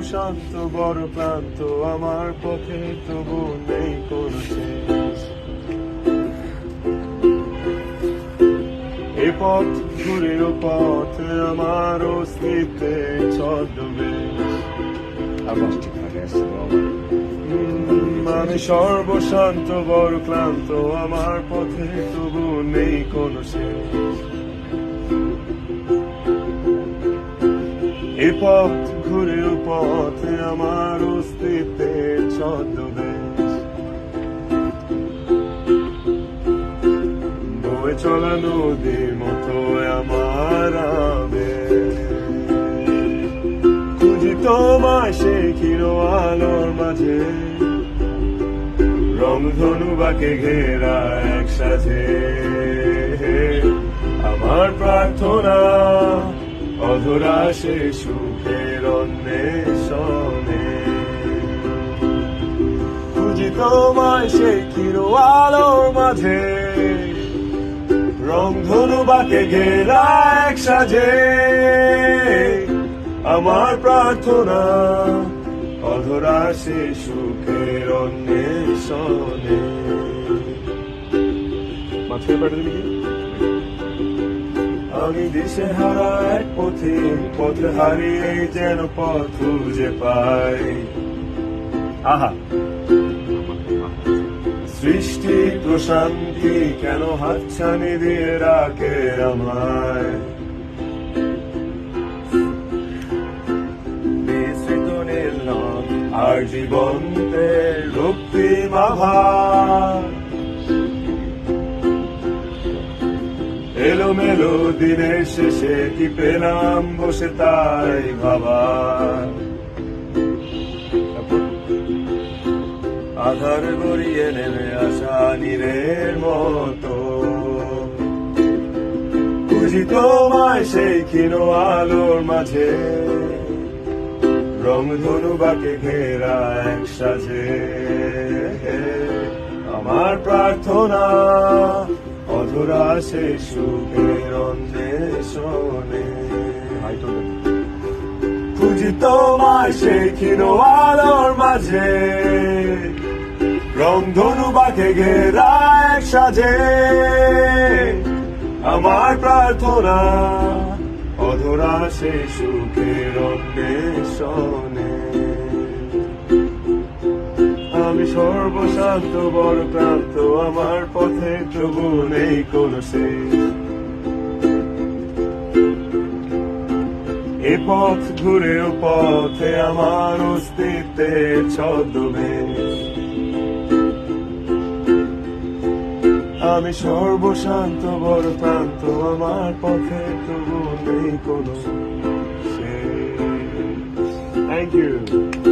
সর্বশান্ত বড় ক্লান্ত আমার পথে তবু নেই শেষ। এ পথ ঘুরে ও পথ আমার অস্তিত্বে উম, আমি সর্বশান্ত বড় ক্লান্ত আমার পথে তবু নেই কোনো শেষ। এ পথ ঘুরে পথে আমার অস্তিত্বের ছদ্মবেশ। বয়ে চলা নদীর মতো আমার। খুঁজি তোমায় সে ক্ষীণ আলোর মাঝে। রংধনু বাকে ঘেরা এক সাথে আমার প্রার্থনা অধরা সে সুখের অন্বেষণে। খুঁজি তোমায় সে ক্ষীণ আলোর মাঝে, রংধনু বাকে ঘেরা এক সাজে। আমার প্রার্থনা, অধরা সে সুখের অন্বেষণে। মাথায় পাঠিয়ে? আমি দিশে হারা এক পথে, পথ হারিয়ে যেন পথ খুঁজে পাই। আহা। সৃষ্টি প্রশান্তি কেন হাতছানি দিয়ে রাখে আমায়? বিস্তৃত নীলনদ আর জীবন্তে এলোমেলো দিনের শেষে কি পেলাম বসে তাই ভাবা আধার গড়িয়ে নেমে আসা নীরের মতো। খুঁজি তোমায় সেই ক্ষীণ আলোর মাঝে। রংধনু বাকে ঘেরা এক সাজে। আমার প্রার্থনা অধরা সে সুখের অন্বেষণে খুঁজি তোমায় সে ক্ষীণ আলোর মাঝে ঘেরা সাজে আমার প্রার্থনা অধরা সে সুখের অন্বেষণে সর্বশান্ত বড় ক্লান্ত আমার পথে তবু নেই কোনো এ পথ ঘুরে ও পথে আমার অস্তিত্বে ছদ্মবেশ। আমি সর্বশান্ত বড় প্রান্ত আমার পথে তবু নেই কোনো থ্যাংক ইউ